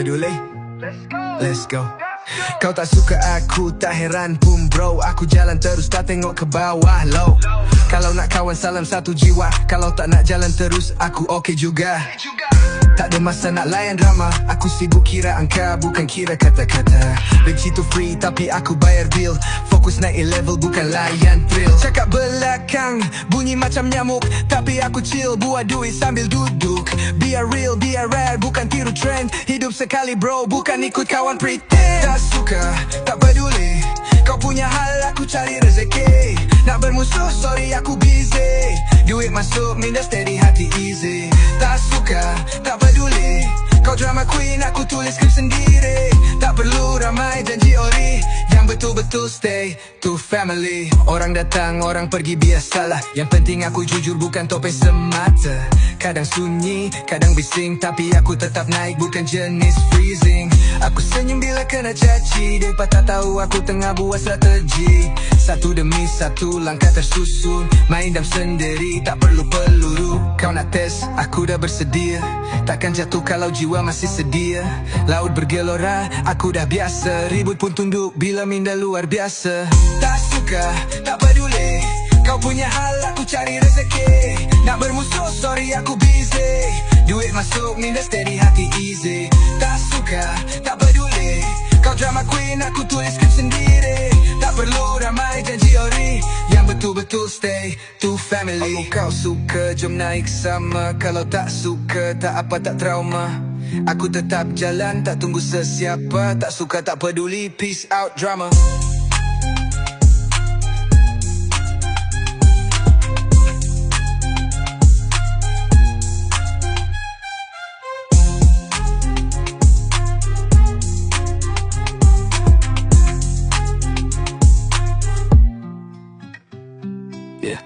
peduli. Let's go. Kau tak suka aku tak heran pun bro. Aku jalan terus tak tengok ke bawah low. Kalau nak kawan salam satu jiwa Kalau tak nak jalan terus aku okey juga tak ada masa nak layan drama. Aku sibuk kira angka bukan kira kata-kata. Benci tu free tapi aku bayar bill. Fokus naik level bukan layan thrill. Cakap belakang bunyi macam nyamuk. Tapi aku chill buat duit sambil duduk. Biar real, biar rare bukan tiru trend. Hidup sekali bro bukan ikut kawan pretend. Tak suka, tak peduli. Kau punya hal aku cari rezeki. Nak bermusuh sorry aku busy. Duit masuk minda steady hati easy suka, tak peduli. Kau drama queen aku tulis skrip sendiri. Tak perlu ramai janji ori. Yang betul-betul stay to family. Orang datang orang pergi biasalah. Yang penting aku jujur bukan topeng semata. Kadang sunyi, kadang bising Tapi aku tetap naik bukan jenis freezing Aku senyum bila kena caci. Depa tak tahu aku tengah buat strategi. Satu demi satu langkah tersusun. Main dam sendiri tak perlu peluru. Kau nak tes, aku dah bersedia. Takkan jatuh kalau jiwa masih sedia. Laut bergelora, aku dah biasa. Ribut pun tunduk bila minda luar biasa. Tak suka, tak peduli. Kau punya hal, aku cari rezeki. Nak bermusuh, sorry aku busy Duit masuk, minda steady, hati easy. Tak suka, tak peduli. Kau drama queen, aku tulis skrip sendiri. Tak perlu ramai janji ori. Yang betul-betul stay to family. Oh kau suka, jom naik sama. Kalau tak suka, tak apa, tak trauma. Aku tetap jalan, tak tunggu sesiapa. Tak suka, tak peduli, peace out drama 别